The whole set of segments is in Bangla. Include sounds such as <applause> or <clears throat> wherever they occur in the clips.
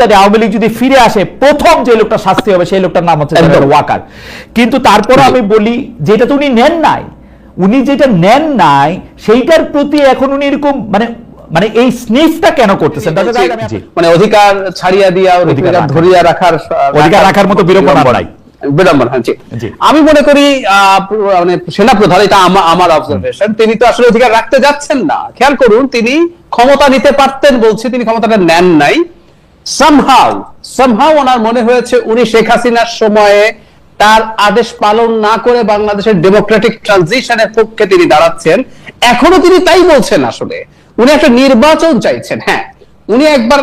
যদি আওয়ামী লীগ যদি ফিরে আসে প্রথম যে লোকটা শাস্তি হবে সেই লোকটার নাম হচ্ছে ওয়াকার। কিন্তু তারপরে আমি বলি যেটা তো উনি নেন নাই উনি যেটা নেন নাই সেইটার প্রতি এখন উনি এরকম মানে মানে এই স্নেফটা কেন করতেছেন? মানে অধিকার ছাড়িয়া দিয়া অধিকার ধরিয়া রাখার অধিকার রাখার মতো বিড়ম্বনা নাই। বিড়ম্বনা জি। জি। আমি মনে করি মানে সেনা প্রধান এটা আমা- আমার অবজারভেশন তিনি তো আসলে অধিকার রাখতে যাচ্ছেন না। খেয়াল করুন তিনি ক্ষমতা নিতে পারতেন বলছে তিনি ক্ষমতাটা নেন নাই। সামহাউ সামহাউ ওনার মনে হয়েছে উনি শেখ হাসিনার সময়ে তার আদেশ পালন না করে বাংলাদেশের ডেমোক্রেটিক ট্রানজিশনের পক্ষে তিনি দাঁড়াচ্ছেন। এখনও তিনি তাই বলছেন আসলে। উনি একটা নির্বাচন চাইছেন হ্যাঁ। উনি একবার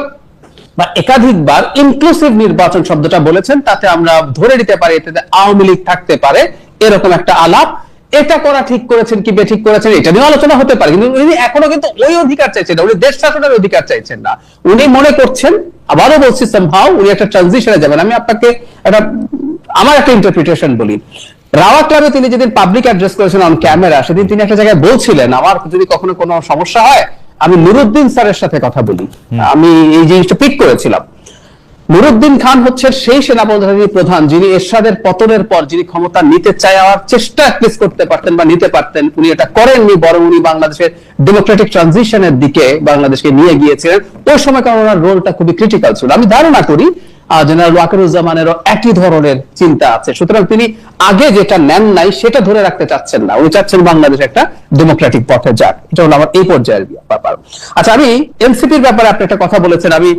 বা একাধিকবার ইনক্লুসিভ নির্বাচন শব্দটা বলেছেন, তাতে আমরা ধরে নিতে পারি এতে আওয়ামী লীগ থাকতে পারে, এরকম একটা আলাপ। এটা করা ঠিক করেছেন কি বেঠিক করেছেন এটা নিয়ে আলোচনা হতে পারে। কিন্তু উনি এখনও কিন্তু ওই অধিকার চাইছেন না উনি দেশ শাসনের অধিকার চাইছেন না। উনি মনে করছেন আবারও বলছি সম্ভাও উনি একটা ট্রানজিশনে যাবেন। আমি আপনাকে একটা আমার একটা ইন্টারপ্রিটেশন বলি। রাওয়া ক্লাবে তিনি যেদিন পাবলিক অ্যাড্রেস করেছেন অন ক্যামেরা সেদিন তিনি একটা জায়গায় বলছিলেন আমার যদি কখনো কোনো সমস্যা হয় আমি নুরুদ্দিন স্যারের সাথে কথা বলি। আমি এই জিনিসটা পিক করেছিলাম। নুরুদ্দিন খান হচ্ছে সেই সেনাপ্রধানের প্রধান, যিনি এরশাদের পতনের পর যিনি ক্ষমতা নিতে চাওয়ার চেষ্টা অ্যাটলিস্ট করতে পারতেন বা নিতে পারতেন, উনি এটা করেননি, বরং উনি বাংলাদেশের ডেমোক্রেটিক ট্রানজিশনের দিকে বাংলাদেশকে নিয়ে গিয়েছিলেন। ওই সময় কারণ ওনার রোলটা খুবই ক্রিটিক্যাল ছিল। আমি ধারণা করি জেনারেল ওয়াকারুজ্জামানেরও একই ধরনের চিন্তা আছে। সুতরাং তিনি আগে যেটা নেন নাই সেটা ধরে রাখতে চাচ্ছেন না। উনি চাচ্ছেন বাংলাদেশ একটা ডেমোক্রেটিক পথে যাক। এটা হলো আমার এই পর্যায়ের ব্যাপার। আচ্ছা আমি এনসিপির ব্যাপারে আপনি একটা কথা বলেছেন। আমি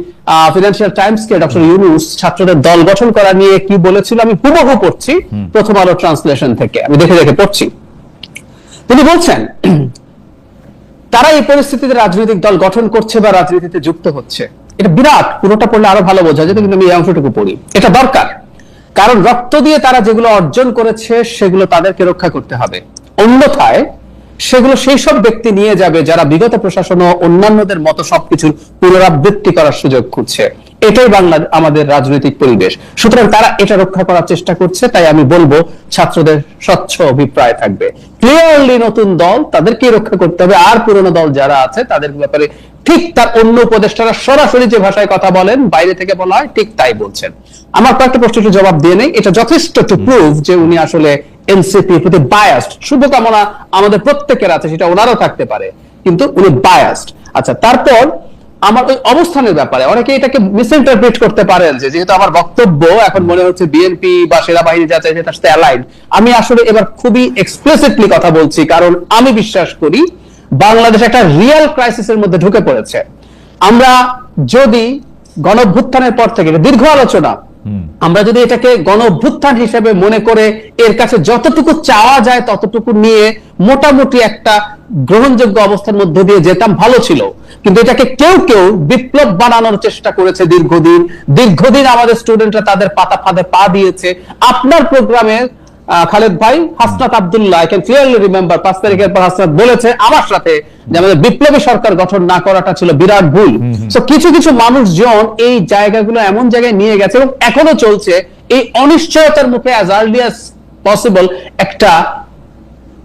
ফিনান্সিয়াল টাইমস কে ডক্টর ইউনুস ছাত্রদের দল গঠন করা নিয়ে কি বলেছিল আমি হুবহু পড়ছি প্রথম আলো ট্রান্সলেশন থেকে। আমি দেখে দেখে পড়ছি। তিনি বলছেন <clears throat> তারা এই পরিস্থিতিতে রাজনৈতিক দল গঠন করছে বা রাজনীতিতে যুক্ত হচ্ছে? এটা বিরাট পুরোটা পড়লে আরও ভালো বোঝা যেত, কিন্তু আমি এই অংশটুকু পড়ি। এটা দরকার। কারণ রক্ত দিয়ে তারা যেগুলো অর্জন করেছে, সেগুলো তাদেরকে রক্ষা করতে হবে। অন্যথায়, সেগুলো সেই সব ব্যক্তি নিয়ে যাবে যারা বিগত প্রশাসন ও অন্যান্যদের মতো সবকিছুর পুনরাবৃত্তি করার সুযোগ খুঁজছে। এটাই বাংলা আমাদের রাজনৈতিক পরিবেশ। সুতরাং তারা এটা রক্ষা করার চেষ্টা করছে, তাই আমি বলব ছাত্রদের স্বচ্ছ অভিপ্রায় থাকবে। ক্লিয়ারলি নতুন দল তাদেরকে রক্ষা করতে হবে, আর পুরনো দল যারা আছে তাদের ব্যাপারে ঠিক তার অন্য উপদেষ্টারা সরাসরি যে ভাষায় কথা বলেন, বাইরে থেকে বলা হয় ঠিক তাই বলছেন। আমার কয়েকটা প্রশ্ন একটু জবাব দিয়ে নেই। এটা যথেষ্ট টু প্রুভ যে উনি আসলে এনসিপি প্রতি বায়াসড শুভকামনা আমাদের প্রত্যেকের আছে, সেটা ওনারও থাকতে পারে, কিন্তু উনি বায়াসড আচ্ছা তারপর আমার ওই অবস্থানের ব্যাপারে। অনেকে এটাকে মিসইন্টারপ্রেট করতে পারেন যে, যেহেতু আমার বক্তব্য, এখন মনে হচ্ছে বিএনপি বা সেনাবাহিনী যা চাইছে তার সাথে অ্যালাইন আমি আসলে এবার খুবই এক্সপ্লেসিভলি কথা বলছি, কারণ আমি বিশ্বাস করি বাংলাদেশ একটা রিয়েল ক্রাইসিসের মধ্যে ঢুকে পড়েছে। আমরা যদি গণভ্যুত্থানের পর থেকে দীর্ঘ আলোচনা আমরা যদি এটাকে গণ অভ্যুত্থান হিসেবে মনে করে এর কাছে যতটুকু চাওয়া যায় ততটুকু নিয়ে মোটামুটি একটা গ্রহণযোগ্য অবস্থার মধ্যে দিয়ে যেতাম, ভালো ছিল। কিন্তু এটাকে কেউ কেউ বিপ্লব বানানোর চেষ্টা করেছে দীর্ঘদিন। দীর্ঘদিন আমাদের স্টুডেন্টরা তাদের পাতা ফাঁদে পা দিয়েছে। আপনার প্রোগ্রামে খালেদ ভাই Hasnat Abdullah I can clearly remember পাঁচ তারিখের পর হাসনাত বলেছে আমার সাথে যে আমাদের বিপ্লবী সরকার গঠন না করাটা ছিল বিরাট ভুল। তো কিছু কিছু মানুষজন এই জায়গাগুলো এমন জায়গায় নিয়ে গেছে এবং এখনও চলছে এই অনিশ্চয়তার মুখে অ্যাজ আর্লি অ্যাজ পসিবল একটা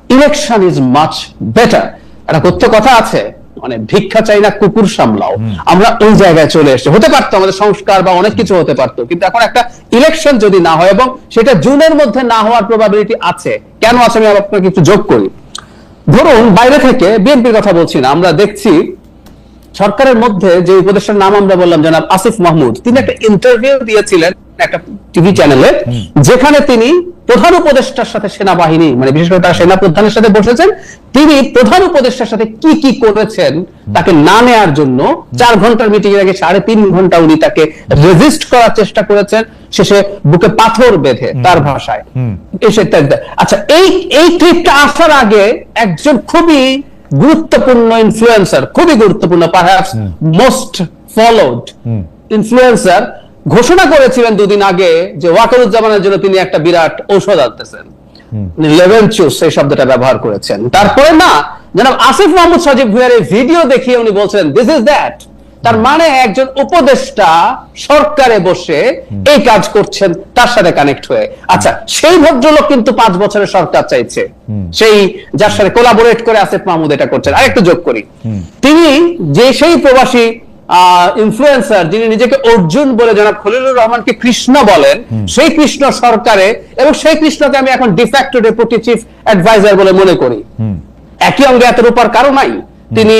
ইলেকশন ইজ মাচ বেটার একটা কথ্য কথা আছে মানে ভিক্ষা চাই না কুকুর সামলাও। আমরা ওই জায়গায় চলে এসেছি। হতে পারতো আমাদের সংস্কার বা অনেক কিছু হতে পারতো কিন্তু এখন একটা ইলেকশন যদি না হয় এবং সেটা জুনের মধ্যে না হওয়ার প্রবাবিলিটি আছে কেন আছে আমি আপনাকে একটু যোগ করি। ধরুন বাইরে থেকে বিএনপির কথা বলছি না আমরা দেখছি সরকারের মধ্যে যে উপদেষ্টার নাম আমরা বললাম জনাব আসিফ মাহমুদ তিনি একটা ইন্টারভিউ দিয়েছিলেন একটা টিভি চ্যানেলে যেখানে তিনি প্রধান উপদেষ্টার সাথে সেনাবাহিনী মানে বিশেষ করে তারা সেনা প্রধানের সাথে বসেছেন তিনি প্রধান উপদেষ্টার সাথে কি কি করেছেন তাকে না নেয়ার জন্য চার ঘণ্টার মিটিং এর আগে সাড়ে তিন ঘণ্টা উনি তাকে রেজিস্ট করার চেষ্টা করেছেন শেষে বুকে পাথর বেঁধে তার ভাষায়। আচ্ছা এই এই ক্লিপটা আসার আগে একজন খুবই গুরুত্বপূর্ণ ইনফ্লুয়েন্সার খুবই গুরুত্বপূর্ণ পারহ্যাপস মোস্ট ফলোড ইনফ্লুয়েন্সার ঘোষণা করেছিলেন দুদিন আগে যে ওয়াকারুজ্জামানের জন্য তিনি একটা বিরাট ঔষধ আনতেছেন। লেভেনচুস এই শব্দটা ব্যবহার করেছেন। তারপরে না জনাব আসিফ মাহমুদ সজীব ভুঁইয়ার ভিডিও দেখিয়ে উনি বলছেন দিস ইজ দ্যাট তার মানে একজন উপদেষ্টা সরকারে বসে এই কাজ করছেন তার সাথে কানেক্ট হয়ে। আচ্ছা সেই ভদ্রলোক কিন্তু পাঁচ বছরের সরকার চাইছে। সেই যার সাথে কোলাবোরেট করে আসিফ মাহমুদ এটা করছেন। আরেকটু যোগ করি। তিনি যে সেই প্রবাসী ইনফ্লুয়েন্সার যিনি নিজেকে অর্জুন বলে জনাব খলিলুর রহমানকে কৃষ্ণ বলেন সেই কৃষ্ণ সরকারে এবং সেই কৃষ্ণকে আমি এখন ডিফ্যাক্টো ডেপুটি চিফ অ্যাডভাইজার বলে মনে করি। একই অঙ্গে এত রূপার কারও নাই। তিনি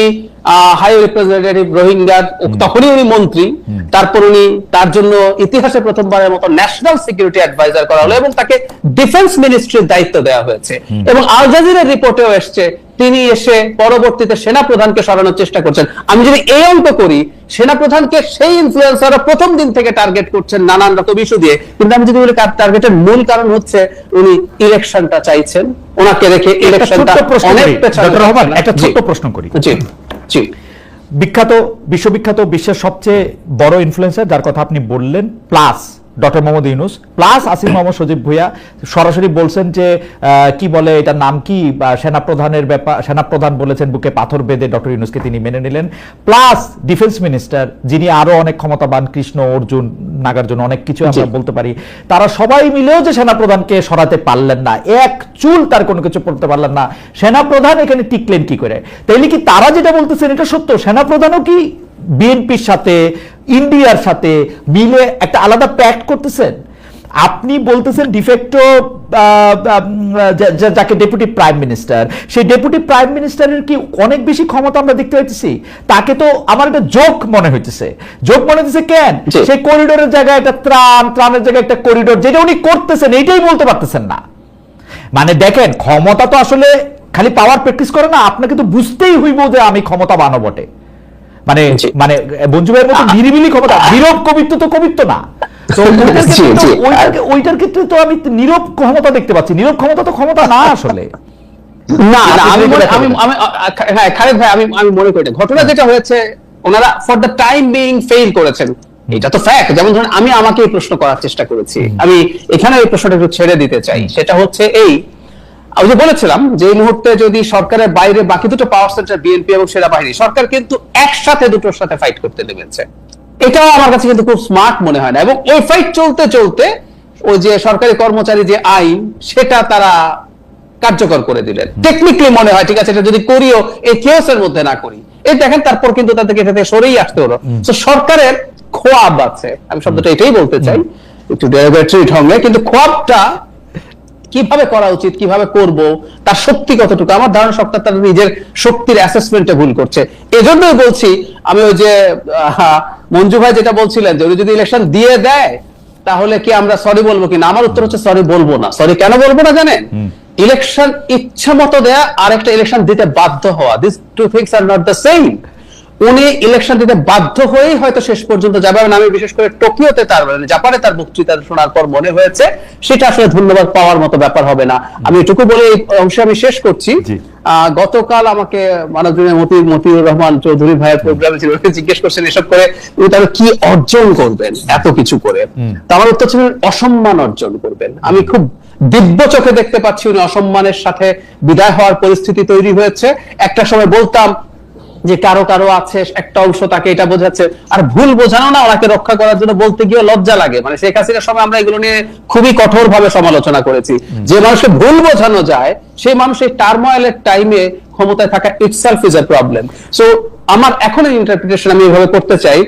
হাই রিপ্রেজেন্টেটিভ রোহিঙ্গার তখনই উনি মন্ত্রী তারপর উনি তার জন্য ইতিহাসে প্রথমবারের মতো ন্যাশনাল সিকিউরিটি অ্যাডভাইজার করা হলো এবং তাকে ডিফেন্স মিনিস্ট্রির দায়িত্ব দেওয়া হয়েছে। এবং আল জাজিরার রিপোর্টেও এসছে তিনি এসে পরবর্তীতে সেনা প্রধানকে সরানোর চেষ্টা করছেন। আমি যদি এই অঙ্ক করি সেনা প্রধানকে সেই ইনফ্লুয়েন্সাররা প্রথম দিন থেকে টার্গেট করছেন নানান রকম ইস্যু দিয়ে। কিন্তু আমি যদি বলি টার্গেটের মূল কারণ হচ্ছে উনি ইলেকশনটা চাইছেন ওনাকে রেখে ইলেকশনটা অনেক করি পেছনে ডক্টর রহমান একটা। ছোট্ট প্রশ্ন করি। জি জি। বিখ্যাত বিশ্ববিখ্যাত বিশ্বের সবচেয়ে বড় ইনফ্লুয়েন্সার যার কথা আপনি বললেন plus doctor Mohammad Yunus plus Asif Mohammad Sajib Bhuiyan সরাসরি বলছেন যে কি বলে এটার নাম কি? বা সেনাপ্রধানের ব্যাপার সেনাপ্রধান বলেছেন বুকে পাথর বেঁধে ডক্টর ইউনুসকে তিনি মেনে নিলেন। প্লাস ডিফেন্স মিনিস্টার যিনি আরও অনেক ক্ষমতাবান কৃষ্ণ অর্জুন নাগার্জুন অনেক কিছু আমরা বলতে পারি তারা সবাই মিলেও যে সেনাপ্রধানকে সরাতে পারলেন না এক চুল তার কোনো কিছু করতে পারলেন না। সেনাপ্রধান এখানে টিকলেন কি করে? তাইলে কি তারা যেটা বলতেছেন এটা সত্য? সেনাপ্রধানও কি বিএনপির সাথে ইন্ডিয়ার সাথে মিলে একটা আলাদা প্যাক্ট করতেছেন। আপনি বলতেছেন ডিফেক্টো যাকে ডেপুটি প্রাইম মিনিস্টার সেই ডেপুটি প্রাইম মিনিস্টারের কি অনেক বেশি ক্ষমতা আমরা দেখতে পাইতেছি? তাকে তো আমার একটা জোক মনে হইতেছে। জোক মনে হইতেছে কেন? সেই করিডোরের জায়গায় একটা ত্রাণ ত্রাণের জায়গায় একটা করিডোর যেটা উনি করতেছেন এইটাই বলতে পারতেছেন না। মানে দেখেন ক্ষমতা তো আসলে খালি পাওয়ার প্র্যাকটিস করে না আপনাকে তো বুঝতেই হইব যে আমি ক্ষমতা বানো বটে। মানে মানে মঞ্জু ভাইয়ের মতো নিরিবিলি ক্ষমতা। নীরব কবিত্ব তো কবিত্ব না। <laughs> ওইটার ক্ষেত্রে তো- আমি নীরব ক্ষমতা দেখতে পাচ্ছি। নীরব ক্ষমতা তো ক্ষমতা না আসলে। না না আমি। আমি হ্যাঁ খালেদ ভাই আমি আমি মনে করি ঘটনা যেটা হয়েছে ওনারা for the time being fail করেছেন। এটা তো ফ্যাক্ট যেমন ধরুন আমি আমাকে এই প্রশ্ন করার চেষ্টা করেছি। আমি এখানে এই প্রশ্নটা একটু ছেড়ে দিতে চাই। সেটা হচ্ছে এই আমি যে বলেছিলাম যে এই মুহূর্তে যদি সরকারের বাইরে বাকি দুটো পাওয়ার সেন্টার বিএনপি এবং সেনাবাহিনী সরকার কিন্তু একসাথে দুটোর সাথে ফাইট করতে নেমেছে। এটাও আমার কাছে কিন্তু খুব স্মার্ট মনে হয় না এবং ওই ফাইট চলতে চলতে ওই যে সরকারি কর্মচারী যে আইন সেটা তারা কার্যকর করে দিলেন। টেকনিক্যালি মনে হয় ঠিক আছে এটা যদি করিও এই কেওসের মধ্যে না করি। এই দেখেন তারপর কিন্তু তাদেরকে এটা থেকে সরেই আসতে হলো। তো সরকারের খোয়াব আছে। আমি শব্দটা এটাই বলতে চাই একটু ডেরিভেটরি ঢঙ্গে কিন্তু খোয়াবটা কীভাবে করা উচিত কীভাবে করব তার শক্তি কতটুকু? আমার ধারণা সরকার তার নিজের শক্তির অ্যাসেসমেন্টে ভুল করছে। এজন্যই বলছি আমি ওই যে মঞ্জু ভাই যেটা বলছিলেন যে উনি যদি ইলেকশন দিয়ে দেয় তাহলে কি আমরা সরি বলব কিনা? আমার উত্তর হচ্ছে সরি বলব না। সরি কেন বলব না জানেন? ইলেকশন ইচ্ছা মতো দেয়া আর একটা ইলেকশন দিতে বাধ্য হওয়া। This two things are not the same উনি ইলেকশন দিতে বাধ্য হয়েই হয়তো শেষ পর্যন্ত যাবে এবং আমি বিশেষ করে টোকিওতে তার মানে জাপানে তার বক্তৃতা শোনার পর মনে হয়েছে সেটা আসলে ধন্যবাদ পাওয়ার মতো ব্যাপার হবে না। আমি এটুকু বলে এই অংশে আমি শেষ করছি। গতকাল আমাকে মানবজনের মতি মতিউর রহমান চৌধুরী ভাইয়ের প্রোগ্রামে ছিল জিজ্ঞেস করছেন এসব করে উনি তাহলে কি অর্জন করবেন এত কিছু করে। আমার উত্তর ছিল অসম্মান অর্জন করবেন। আমি খুব দিব্য চোখে দেখতে পাচ্ছি উনি অসম্মানের সাথে বিদায় হওয়ার পরিস্থিতি তৈরি হয়েছে। একটা সময় বলতাম যে কারও কারও আছে একটা অংশ তাকে এটা বোঝাচ্ছে। আর ভুল বোঝানো না ওনাকে রক্ষা করার জন্য বলতে গিয়ে লজ্জা লাগে। মানে শেখ হাসিনার সময় আমরা এগুলো নিয়ে খুবই কঠোর ভাবে সমালোচনা করেছি। যে মানুষকে ভুল বোঝানো যায় সেই মানুষের টার্ময়েলের টাইমে ক্ষমতায় থাকা itself is a problem so আমার এখন ইন্টারপ্রিটেশন আমি এভাবে করতে চাই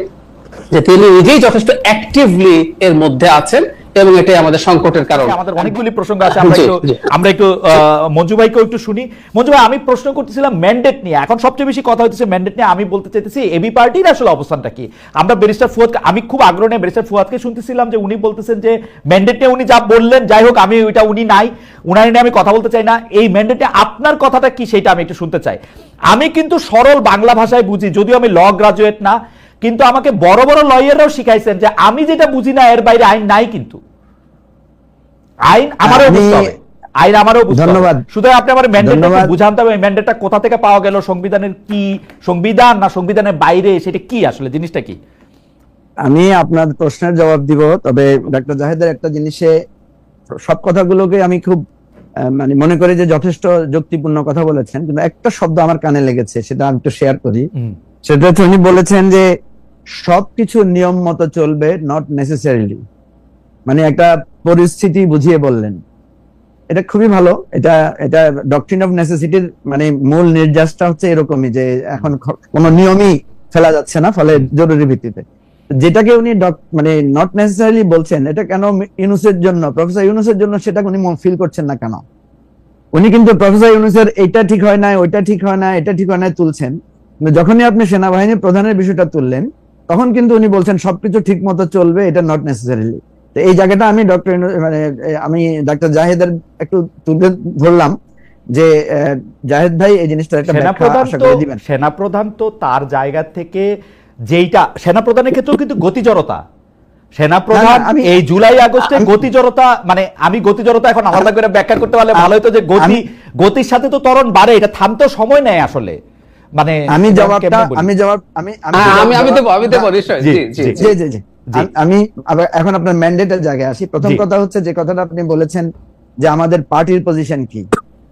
যে তিনি নিজেই যথেষ্ট অ্যাক্টিভলি এর মধ্যে আছেন। এবং এটাই আমাদের সংকটের কারণ। আমাদের অনেকগুলি প্রসঙ্গ আছে আমরা একটু আমরা একটু মঞ্জু ভাইকেও একটু শুনি। মঞ্জু ভাই আমি প্রশ্ন করতেছিলাম ম্যান্ডেট নিয়ে। এখন সবচেয়ে বেশি কথা হচ্ছে ম্যান্ডেট নিয়ে। আমি বলতে চাইতেছি এবি পার্টির আসলে অবস্থানটা কি? আমরা ব্যারিস্টার ফুয়াদ আমি খুব আগ্রহ নিয়ে ব্যারিস্টার ফুয়াদকে শুনতেছিলাম যে উনি বলতেছেন যে ম্যান্ডেট নিয়ে উনি যা বললেন যাই হোক আমি ওইটা উনি নাই। উনার নিয়ে আমি কথা বলতে চাই না। এই ম্যান্ডেটে আপনার কথাটা কি সেটা আমি একটু শুনতে চাই। আমি কিন্তু সরল বাংলা ভাষায় বুঝি যদিও আমি ল গ্রাজুয়েট না। কিন্তু আমাকে বড় বড় লয়াররাও শিখাইছেন যে আমি যেটা বুঝি না এর বাইরে আইন নাই কিন্তু। আইন আমারও বুঝতে হবে। আইন আমারও ধন্যবাদ। সুতরাং আপনি আমার ম্যান্ডেটটা। বুঝাতে হবে ম্যান্ডেটটা কোথা থেকে পাওয়া গেল সংবিধানের কি সংবিধান না সংবিধানের বাইরে সেটা কি আসলে জিনিসটা কি? আমি আপনার প্রশ্নের জবাব দিব তবে ডাক্তার জাহেদের একটা জিনিসে সব কথাগুলোকে আমি খুব মানে মনে করি যে যথেষ্ট যুক্তিপূর্ণ কথা বলেছেন কিন্তু একটা শব্দ আমার কানে লেগেছে সেটা আমি একটু শেয়ার করি। সেটা হচ্ছে উনি বলেছেন যে সবকিছু নিয়ম মতো চলবে নট নেসেসারিলি মানে একটা পরিস্থিতি বুঝিয়ে বললেন। এটা খুবই ভালো। এটা এটা ডকট্রিন অফ নেসেসিটির মানে মূল নির্যাসটা হচ্ছে এরকমই যে এখন কোনো নিয়মই ফেলা যাচ্ছে না ফলে জরুরি ভিত্তিতে। যেটাকে উনি মানে নট নেসেসারিলি বলছেন, এটা কেন ইউনুসের জন্য, প্রফেসর ইউনুসের জন্য সেটা উনি ফিল করছেন না কেন? উনি কিন্তু প্রফেসর ইউনুসের এটা ঠিক হয় না ওইটা ঠিক হয় না এটা ঠিক হয় না তুলছেন। যখনই আপনি সেনাবাহিনী প্রধানের বিষয়টা তুললেন তখন কিন্তু উনি বলছেন সবকিছু ঠিক মতো চলবে এটা নট নেসেসারিলি তো এই জায়গাটা আমি ডক্টর মানে আমি ডাক্তার জাহেদের একটু তুলে ধরলাম যে জাহেদ ভাই এই জিনিসটা একটা ব্যাখ্যা সেনাপ্রধান তো করে দিবেন। সেনাপ্রধান তো তার জায়গা থেকে যেইটা সেনাপ্রধানের ক্ষেত্রেও কিন্তু গতিজড়তা। সেনাপ্রধান এই জুলাই আগস্টে আমি- গতিজড়তা মানে আমি গতিজড়তা এখন আলাদা করে ব্যাখ্যা করতে পারলে ভালো হতো যে গতি গতির সাথে তো ত্বরণ বাড়ে এটা থামতে সময় নেয় আসলে। মানে আমি এটা জবাবটা আমি জবাব আমি হ্যাঁ, আমি আমি দেবো আমি দেবো নিশ্চয়ই। জি, জি জি। আম- আমি এখন আপনার ম্যান্ডেটের জায়গায় আসি। প্রথম কথা হচ্ছে যে কথাটা আপনি বলেছেন যে আমাদের পার্টির পজিশন কি।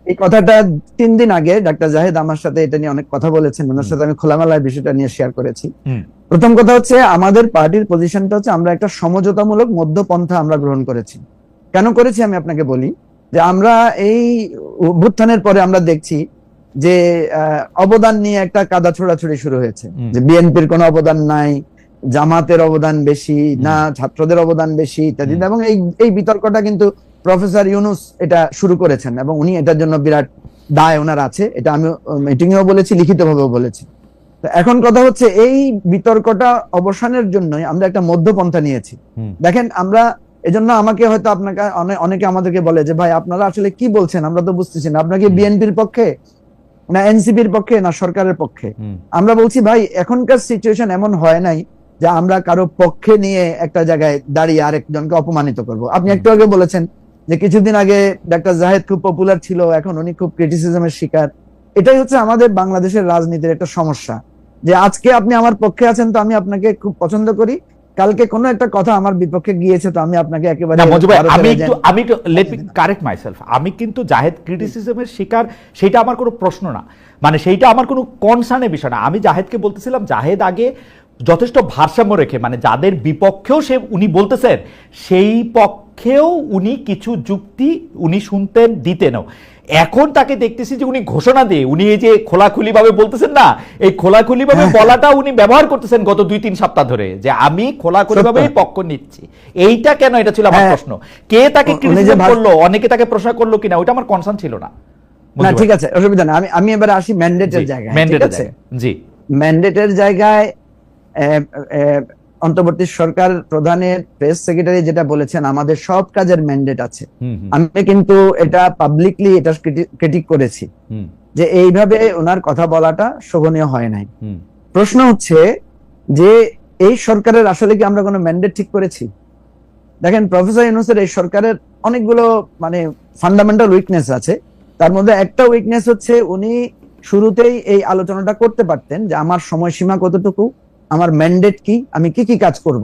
এই কথাটা তিন দিন আগে ডাক্তার জাহেদ আমার সাথে এটা নিয়ে অনেক কথা বলেছেন। ওনার সাথে আমি খোলামেলা বিষয়টা নিয়ে শেয়ার করেছি। প্রথম কথা হচ্ছে আমাদের পার্টির পজিশনটা হচ্ছে আমরা একটা সমঝোতামূলক মধ্যপন্থা আমরা গ্রহণ করেছি। কেন করেছি আমি আপনাকে বলি? যে আমরা এই অভ্যুত্থানের পরে আমরা দেখছি যে অবদান নিয়ে একটা কাদা ছোড়াছুড়ি শুরু হয়েছে। যে বিএনপির কোনো অবদান নাই জামাতের অবদান বেশি না ছাত্রদের অবদান বেশি ইত্যাদি। এবং এই এই বিতর্কটা কিন্তু প্রফেসর ইউনুস এটা শুরু করেছেন এবং উনি এটার জন্য বিরাট দায় ওনার আছে। এটা আমি মিটিং এও বলেছি লিখিতভাবেও বলেছি। এখন কথা হচ্ছে এই বিতর্কটা অবসানের জন্যই আমরা একটা মধ্যপন্থা নিয়েছি। দেখেন আমরা এজন্য আমাকে হয়তো আপনাকে অনেকে আমাদেরকে বলে যে ভাই আপনারা আসলে কি বলছেন? আমরা তো বুঝতেছি না। আপনাকে বিএনপির পক্ষে না এনসিপির পক্ষে না সরকারের পক্ষে। আমরা বলছি ভাই এখনকার সিচুয়েশন এমন হয় নাই যে আমরা কারও পক্ষে নিয়ে একটা জায়গায় দাঁড়িয়ে আরেকজনকে অপমানিত করব। আপনি একটু আগে বলেছেন যে কিছুদিন আগে ডাক্তার জাহেদ খুব পপুলার ছিল এখন উনি খুব ক্রিটিসিজমের শিকার। এটাই হচ্ছে আমাদের বাংলাদেশের রাজনীতির একটা সমস্যা। যে আজকে আপনি আমার পক্ষে আছেন তো আমি আপনাকে খুব পছন্দ করি কালকে কোনো একটা কথা আমার বিপক্ষে গিয়েছে তো আমি আপনাকে একেবারে না ভাই আমি একটু আমি একটু লেট মি কারেক্ট মাইসেলফ আমি কিন্তু জাহেদ ক্রিটিসিজমের শিকার সেটা আমার কোনো প্রশ্ন না। মানে সেইটা আমার কোনো কনসার্নের বিষয় না। আমি জাহেদকে বলতেছিলাম জাহেদ আগে যথেষ্ট ভারসাম্য রেখে মানে যাদের বিপক্ষেও সে উনি বলতেছেন সেই পক্ষেও উনি কিছু যুক্তি উনি শুনতেন দিতেনও। এখন তাকে দেখতেছি যে উনি ঘোষণা দিয়ে উনি এই যে খোলাখুলি ভাবে বলতেছেন না এই খোলাখুলি ভাবে হ্যাঁ। বলাটা উনি ব্যবহার করতেছেন গত দুই তিন সপ্তাহ ধরে যে আমি খোলাখুলি ভাবে সত্য। পক্ষ নিচ্ছি। এইটা কেন? এটা ছিল আমার হ্যাঁ। প্রশ্ন। কে তাকে ক্রিটিসিজম করল অনেকে তাকে প্রশ্ন করল কিনা ওটা আমার কনসার্ন ছিল না। না ঠিক আছে অসুবিধা নেই। আমি আমি এবার আসি ম্যান্ডেটের জায়গায় ম্যান্ডেটের জি। ম্যান্ডেটের জায়গায় অন্তর্বর্তী সরকার প্রধানের প্রেস সেক্রেটারি যেটা বলেছেন আমাদের সব কাজের ম্যান্ডেট আছে। আমি কিন্তু এটা পাবলিকলি এটা ক্রিটিক করেছি। যে এইভাবে ওনার কথা বলাটা শোভনীয় হয় নাই। প্রশ্ন হচ্ছে যে এই সরকারের আসলে কি আমরা কোনো ম্যান্ডেট ঠিক করেছি? দেখেন প্রফেসর ইউনুসের এই সরকারের অনেকগুলো মানে ফান্ডামেন্টাল উইকনেস আছে। তার মধ্যে একটা উইকনেস হচ্ছে উনি শুরুতেই এই আলোচনাটা করতে পারতেন যে আমার সময়সীমা কতটুকু আমার ম্যান্ডেট কি? আমি কি কি কাজ করব?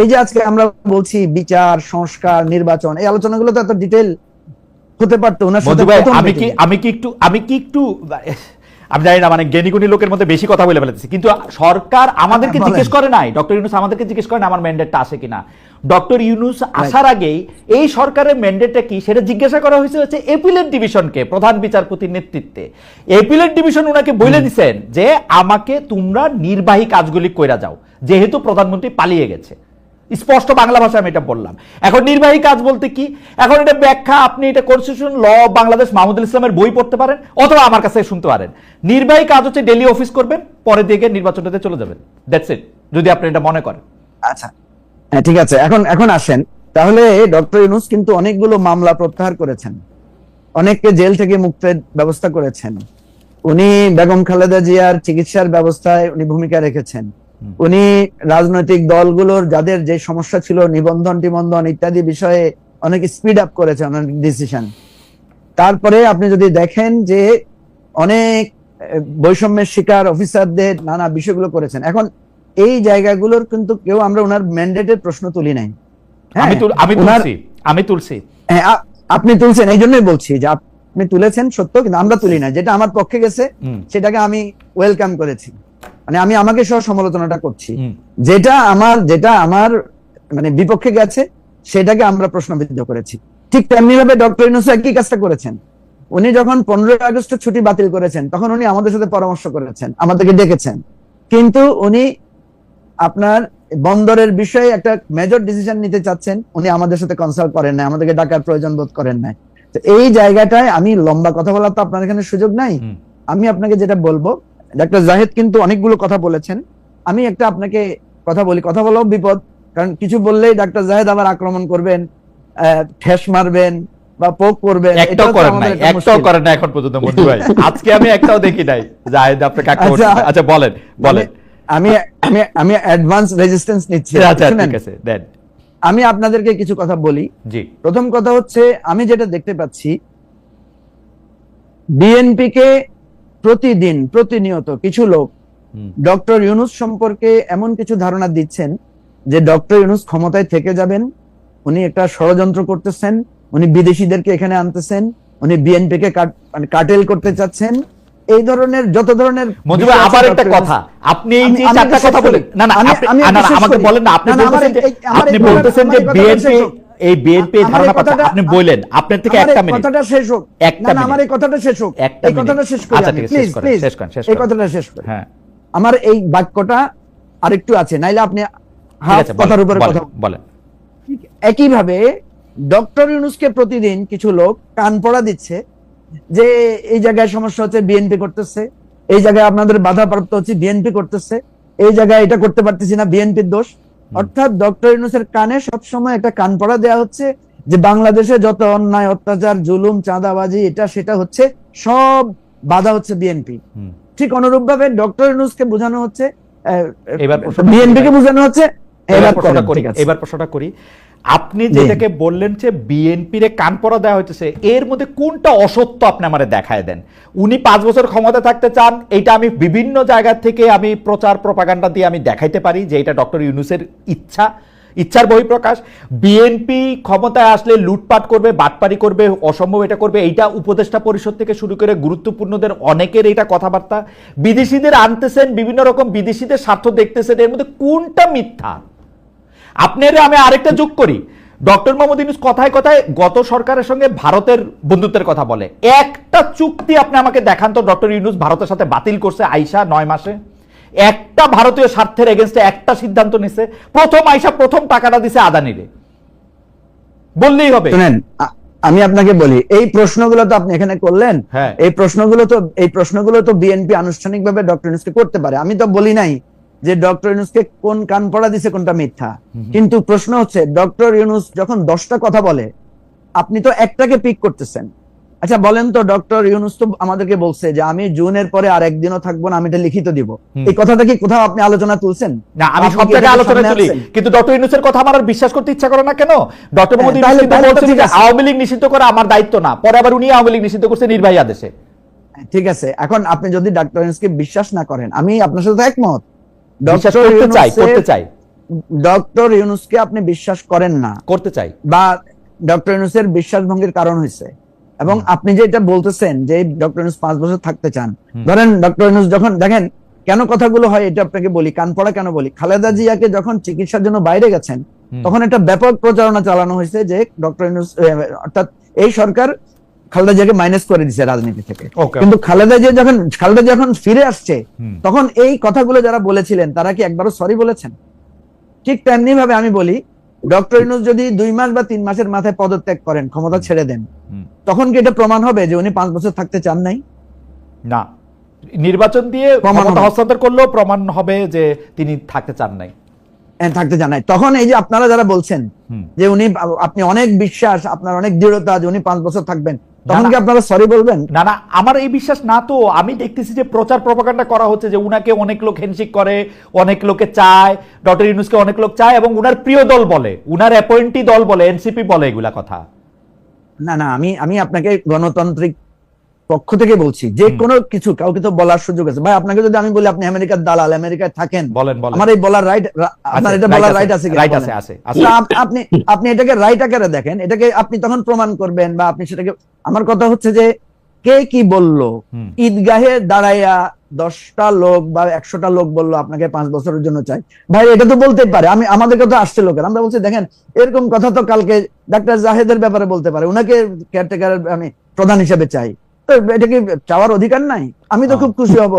এই যে আজকে আমরা বলছি বিচার সংস্কার নির্বাচন এই আলোচনাগুলো তো এত ডিটেল হতে পারতো না আমি কি আমি কি একটু আমি কি একটু আমি জানি না মানে জ্ঞানীগুণী লোকের মধ্যে বেশি কথা বলে ফেলেছি। কিন্তু সরকার আমাদেরকে জিজ্ঞেস করে নাই ডক্টর ইউনুস আমাদেরকে জিজ্ঞেস করে না আমার ম্যান্ডেটটা আসে কিনা। ডক্টর ইউনুস আসার আগেই এই সরকারের ম্যান্ডেটটা কি সেটা জিজ্ঞাসা করা হয়েছে হচ্ছে এপিলেট ডিভিশনকে প্রধান বিচারপতির নেতৃত্বে। এপিলেট ডিভিশন ওনাকে বলে দিছেন যে আমাকে তোমরা নির্বাহী কাজগুলি কইরা যাও যেহেতু প্রধানমন্ত্রী পালিয়ে গেছে। স্পষ্ট বাংলা ভাষায় আমি এটা বললাম। এখন নির্বাহী কাজ বলতে কি? এখন এটা ব্যাখ্যা আপনি এটা কনস্টিটিউশন ল বাংলাদেশ মাহমুদুল ইসলামের বই পড়তে পারেন অথবা আমার কাছে শুনতে পারেন। নির্বাহী কাজ হচ্ছে ডেলি অফিস করবেন পরে দিকে নির্বাচনটাতে চলে যাবেন। দ্যাটস ইট যদি আপনি এটা মনে করেন। আচ্ছা হ্যাঁ ঠিক আছে। এখন এখন আসেন। তাহলে ডক্টর ইউনুস কিন্তু অনেকগুলো মামলা প্রত্যাহার করেছেন। অনেককে জেল থেকে মুক্তের ব্যবস্থা করেছেন। উনি বেগম খালেদা জিয়ার চিকিৎসার ব্যবস্থায় উনি ভূমিকা রেখেছেন। উনি রাজনৈতিক দলগুলোর যাদের যে সমস্যা ছিল নিবন্ধন টিবন্ধন ইত্যাদি বিষয়ে অনেক স্পিড আপ করেছেন অনেক ডিসিশন তারপরে আপনি যদি দেখেন যে অনেক বৈষম্যের শিকার অফিসারদের নানা বিষয়গুলো করেছেন। এখন এই জায়গাগুলোর কিন্তু কেউ আমরা ওনার ম্যান্ডেটের প্রশ্ন তুলি নাই। হ্যাঁ, আমি আমি তুলছি আমি তুলছি। হ্যাঁ, আপনি তুলছেন এই জন্যই বলছি যে আপনি তুলেছেন সত্য কিন্তু আমরা তুলি না যেটা আমার পক্ষে গেছে সেটাকে আমি ওয়েলকাম করেছি। মানে আমি আমাকে সহ সমালোচনাটা করছি। যেটা আমার যেটা আমার মানে বিপক্ষে গেছে সেটাকে আমরা প্রশ্নবিদ্ধ করেছি। ঠিক তেমনি ভাবে ডক্টর ইনুস একই কাজটা করেছেন। উনি যখন পনেরোই আগস্টের ছুটি বাতিল করেছেন তখন উনি আমাদের সাথে পরামর্শ করেছেন আমাদেরকে ডেকেছেন। কিন্তু উনি আপনার বন্দরের বিষয়ে একটা মেজর ডিসিশন নিতে চাচ্ছেন উনি আমাদের সাথে কনসাল্ট করেন না আমাদেরকে ডাকার প্রয়োজন বোধ করেন না তো এই জায়গাটায় আমি লম্বা কথা বলার তো আপনার এখানে সুযোগ নাই। আমি আপনাকে যেটা বলব ডাক্তার জাহেদ কিন্তু অনেকগুলো কথা বলেছেন। আমি একটা আপনাকে কথা বলি কথা বলাও বিপদ কারণ কিছু বললেই ডাক্তার জাহেদ আবার আক্রমণ করবেন আহ, ঠেস মারবেন বা পোক করবেন একটাও করেন নাই একটাও করেন না এখন পর্যন্ত মঞ্জু ভাই। আজকে আমি একটাও দেখি নাই জাহেদ আপনাকে আক্রমণ আচ্ছা। আচ্ছা বলেন বলেন। আমি আমি আমি অ্যাডভান্স রেজিস্ট্যান্স নিচ্ছি। আচ্ছা ঠিক আছে দেন। আমি আপনাদেরকে কিছু কথা বলি। জি। প্রথম কথা হচ্ছে আমি যেটা দেখতে পাচ্ছি বিএনপি কে প্রতিদিন প্রতিনিয়ত কিছু লোক ডক্টর ইউনুস সম্পর্কে এমন কিছু ধারণা দিচ্ছেন যে ডক্টর ইউনুস ক্ষমতায় থেকে যাবেন উনি একটা ষড়যন্ত্র করতেছেন উনি বিদেশিদেরকে এখানে আনতেছেন উনি বিএনপি কে কাট- মানে কাটেল করতে চাচ্ছেন এই ধরনের যত ধরনের মঞ্জু ভাই আবার একটা কথা। আপনি এই যে চারটা কথা বলেন। না না আপনি না, আমাকে বলেন না আপনি বলতেছেন যে আপনি বলতেছেন যে বিএনপি এই বিএনপি ধারণা কথা। আপনি বললেন আপনার থেকে একটা মিনিট। কথাটা শেষ হোক। একটা না না আমার এই কথাটা শেষ হোক। একটা এই কথাটা শেষ করি আচ্ছা, ঠিক প্লিজ শেষ করেন, শেষ করেন, শেষ এই কথাটা শেষ করি। হ্যাঁ। আমার এই বাক্যটা আরেকটু আছে নাইলে আপনি হাফ কথার বলেন, উপরে কথা বলেন ঠিক একইভাবে ডক্টর ইউনুসকে প্রতিদিন কিছু লোক কান পড়া দিচ্ছে। যে এই জায়গায় সমস্যা হচ্ছে বিএনপি করতেছে এই জায়গায় আপনাদের বাধা প্রাপ্ত হচ্ছে বিএনপি করতেছে এই জায়গায় এটা করতে পারতেছি না বিএনপির দোষ। অর্থাৎ ডক্টর ইউনুসের কানে সবসময় একটা কান পড়া দেওয়া হচ্ছে যে বাংলাদেশে যত অন্যায় অত্যাচার জুলুম চাঁদাবাজি এটা সেটা হচ্ছে সব বাধা হচ্ছে বিএনপি ঠিক অনুরূপ ভাবে ডক্টর ইউনুসকে বোঝানো হচ্ছে বিএনপি কে। বোঝানো হচ্ছে এবার প্রশ্নটা করি এবার প্রশ্নটা করি। আপনি যেটাকে বললেন যে বিএনপি রে কান পড়া দেওয়া হইতেছে এর মধ্যে কোনটা অসত্য আপনি আমারে দেখায় দেন? উনি পাঁচ বছর ক্ষমতা থাকতে চান এটা আমি বিভিন্ন জায়গা থেকে আমি প্রচার প্রপাগান্ডা দিয়ে আমি দেখাইতে পারি যে এটা ডক্টর ইউনুসের ইচ্ছা ইচ্ছার বহিঃপ্রকাশ। বিএনপি ক্ষমতায় আসলে লুটপাট করবে বাটপারি করবে অসম্ভব এটা করবে এইটা উপদেষ্টা পরিষদ থেকে শুরু করে গুরুত্বপূর্ণদের অনেকের এটা কথাবার্তা। বিদেশিদের আনতেছেন বিভিন্ন রকম বিদেশিদের স্বার্থ দেখতেছেন এর মধ্যে কোনটা মিথ্যা? আপনার আমি আরেকটা যোগ করি। ডক্টর মোহাম্মদ ইউনুস কথায় কথায় গত সরকারের সঙ্গে ভারতের বন্ধুত্বের কথা বলে। একটা চুক্তি আপনি আমাকে দেখান তো ডক্টর ইউনুস ভারতের সাথে বাতিল করছে আইসা নয় মাসে। একটা ভারতীয় স্বার্থের এগেনস্টে একটা সিদ্ধান্ত নিছে প্রথম আইসা প্রথম টাকাটা দিছে আদানিরে। বললেই হবে। শুনেন আমি আপনাকে বলি এই প্রশ্নগুলো তো আপনি এখানে করলেন। হ্যাঁ। এই প্রশ্নগুলো তো এই প্রশ্নগুলো তো বিএনপি আনুষ্ঠানিকভাবে ডক্টর ইউনুসকে করতে পারে। আমি তো বলি নাই যে ডক্টর ইউনুসকে কোন কান পড়া দিছে কোনটা মিথ্যা। কিন্তু প্রশ্ন হচ্ছে ডক্টর ইউনুস যখন দশটা কথা বলে আপনি তো একটাকে পিক করতেছেন। আচ্ছা বলেন তো ডক্টর ইউনুস তো আমাদেরকে বলছে যে আমি জুনের পরে আর একদিনও থাকব না আমি এটা লিখিত দিব। এই কথাটা কি কোথাও আপনি আলোচনা তুলছেন? না আমি সব জায়গায় সামনে তুলি। কিন্তু ডক্টর ইউনুসের কথা আমার আর বিশ্বাস করতে ইচ্ছা করে না কেন? ডক্টর মোহাম্মদ ইউনুস কিন্তু বলছেন যে। আওয়ামী লীগ নিষিদ্ধ করা আমার দায়িত্ব না। পরে আবার উনি আওয়ামী লীগ নিষিদ্ধ করছে নির্বাহী আদেশে। ঠিক আছে এখন আপনি যদি ডক্টর ইউনুসকে বিশ্বাস না করেন আমি আপনার সাথে একমত। বিশ্বাস ডক্টর করতে চাই করতে চাই। ডক্টর ইউনুসকে আপনি বিশ্বাস করেন না। করতে চাই। বা ডক্টর ইউনুসের বিশ্বাস ভঙ্গের কারণ হয়েছে। এবং আপনি যে এটা বলতেছেন যে ডক্টর ইউনুস পাঁচ বছর থাকতে চান ধরেন ডক্টর ইউনুস যখন দেখেন কেন কথাগুলো হয় এটা আপনাকে বলি কান পড়া কেন বলি? খালেদা জিয়াকে যখন চিকিৎসার জন্য বাইরে গেছেন তখন একটা ব্যাপক প্রচারণা চালানো হয়েছে যে ডক্টর ইউনুস অর্থাৎ এই সরকার খালেদা জিয়াকে মাইনাস করে দিছে রাজনীতি থেকে। কিন্তু খালেদা জিয়া যখন খালেদা যখন ফিরে আসছে তখন এই কথাগুলো যারা বলেছিলেন তারা কি একবারও সরি বলেছেন? ঠিক তেমনি ভাবে আমি বলি ডক্টর ইউনুস যদি দুই মাস বা তিন মাসের মাথায় পদত্যাগ করেন ক্ষমতা ছেড়ে দেন তখন কি এটা প্রমাণ হবে যে উনি পাঁচ বছর থাকতে চান নাই? না। নির্বাচন দিয়ে প্রমাণ ক্ষমতা হবে। হস্তান্তর করলেও প্রমাণ হবে যে তিনি থাকতে চান নাই। হ্যাঁ, থাকতে চান নাই। তখন এই যে আপনারা যারা বলছেন যে উনি আপনি অনেক বিশ্বাস আপনার অনেক দৃঢ়তা যে উনি পাঁচ বছর থাকবেন তখন কি আপনারা সরি বলবেন? না না আমার এই বিশ্বাস না তো আমি দেখতেছি যে প্রচার প্রপাগান্ডা করা হচ্ছে যে উনাকে অনেক লোক হ্যান্ডশেক করে অনেক লোকে চায় ডক্টর ইউনুসকে অনেক লোক চায় এবং উনার প্রিয় দল বলে উনার অ্যাপয়েন্টি দল বলে এনসিপি বলে এগুলা কথা। না না আমি আমি আপনাকে গণতান্ত্রিক পক্ষ থেকে বলছি যে কোনো কিছু কাউকে তো বলার সুযোগ আছে। ভাই আপনাকে যদি আমি বলি আপনি আমেরিকার দালাল আমেরিকায় থাকেন বলেন আমার এই বলার রাইট আপনার এটা বলার রাইট আছে বলেন? আছে, আছে। আপনি আপনি এটাকে রাইট আকারে দেখেন এটাকে আপনি তখন প্রমাণ করবেন বা আপনি সেটাকে আমার কথা হচ্ছে যে কে কি বলল? ঈদগাহে দাঁড়াইয়া দশটা লোক বা একশোটা লোক বলল আপনাকে পাঁচ বছরের জন্য চাই। ভাই এটা তো বলতে পারে। আমি আমাদের কথা আসছে লোকের। আমরা বলছি দেখেন এরকম কথা তো কালকে ডাক্তার জাহেদের ব্যাপারে বলতে পারে। উনাকে কেয়ারটেকার আমি প্রধান হিসেবে চাই। এটা কি চাওয়ার অধিকার নাই? আমি তো হ্যাঁ। খুব খুশি হব।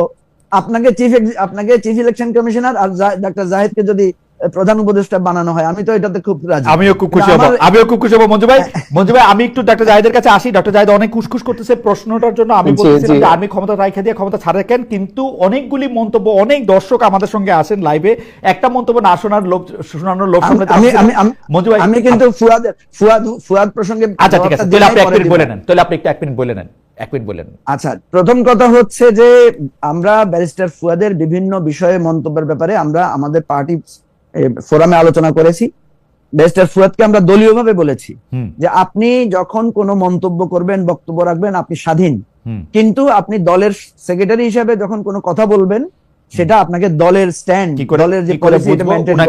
আপনাকে চিফ আপনাকে চিফ ইলেকশন কমিশনার আর ডাক্তার জাহিদকে যদি প্রধান উপদেষ্টা বানানো হয় আমি তো এটাতে খুব রাজি। আমিও খুব খুশি হব। আমিও খুব খুশি হব। মঞ্জু ভাই মঞ্জু ভাই আমি একটু ডক্টর জাহিদের কাছে আসি। ডক্টর জাহিদ অনেক কুসকুস করতেছে প্রশ্নটার জন্য। আমি বলতেছিলাম যে আর্মি ক্ষমতা রাখা দিয়ে ক্ষমতা ছাড়া কেন? কিন্তু অনেকগুলি মন্তব্য অনেক দর্শক আমাদের সঙ্গে আসেন লাইভে একটা মন্তব্য না শোনার লোক শোনানোর লোক আমি আমি মঞ্জু ভাই আমি কিন্তু ফুয়াদ ফুয়াদ ফুয়াদ প্রসঙ্গে আচ্ছা ঠিক আছে। তাহলে আপনি এক মিনিট বলে নেন। তাহলে আপনি একটু এক মিনিট বলে নেন। এক মিনিট বলে নেন আচ্ছা প্রথম কথা হচ্ছে যে আমরা ব্যারিস্টার ফুয়াদের বিভিন্ন বিষয়ে মন্তব্যের ব্যাপারে আমরা আমাদের পার্টি ফোরামে আলোচনা করেছি। ব্যারিস্টার ফুয়াদকে আমরা দলীয়ভাবে বলেছি যে আপনি যখন কোনো মন্তব্য করবেন বক্তব্য রাখবেন আপনি স্বাধীন। কিন্তু আপনি দলের সেক্রেটারি হিসেবে যখন কোনো কথা বলবেন সেটা আপনাকে দলের স্ট্যান্ড দলের যে এটা করতে হবে।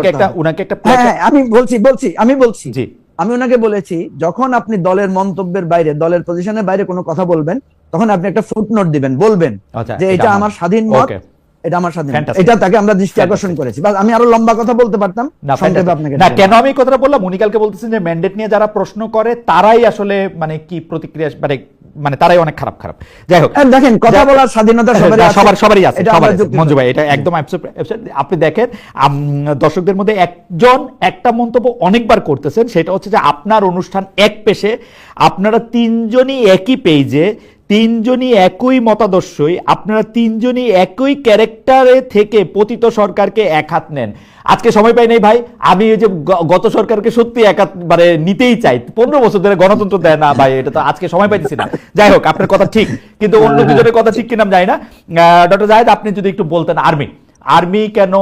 একটা হ্যাঁ হ্যাঁ, আমি বলছি বলছি আমি বলছি। জি আমি ওনাকে বলেছি যখন আপনি দলের মন্তব্যের বাইরে দলের পজিশনের বাইরে কোনো কথা বলবেন তখন আপনি একটা ফুটনোট দিবেন বলবেন আচ্ছা যে এটা আমার স্বাধীন মত এটা আমার স্বাধীন এটা তাকে আমরা দৃষ্টি আকর্ষণ করেছি। আমি আরও লম্বা কথা বলতে পারতাম সংক্ষেপে আপনাকে না কেন আমি কথাটা বললাম? উনি কালকে বলতেছেন যে ম্যান্ডেট নিয়ে যারা প্রশ্ন করে তারাই আসলে মানে কি প্রতিক্রিয়া মানে মানে তারাই অনেক খারাপ খারাপ। যাই হোক। হ্যাঁ, দেখেন কথা বলার স্বাধীনতা সবারই সবার সবারই আছে সবার মঞ্জু ভাই এটা একদম আপনি দেখেন দর্শকদের মধ্যে একজন একটা মন্তব্য অনেকবার করতেছেন সেটা হচ্ছে যে আপনার অনুষ্ঠান এক পেশে আপনারা তিনজনই একই পেজে তিনজনই একই মতাদর্শই, আপনারা তিনজনই একই ক্যারেক্টারে থেকে পতিত সরকারকে এক হাত নেন। আজকে সময় পাই নাই ভাই, আমি এই যে গত সরকারকে সত্যি এক হাত মানে নিতেই চাই। পনেরো বছর ধরে গণতন্ত্র দেয় না ভাই, এটা তো আজকে সময় পাইতেছি না। যাই হোক, আপনার কথা ঠিক, কিন্তু অন্য দুজনের কথা ঠিক কিনা জানি না। ডক্টর জাহেদ, আপনি যদি একটু বলতেন, আর্মি। আর্মি কেন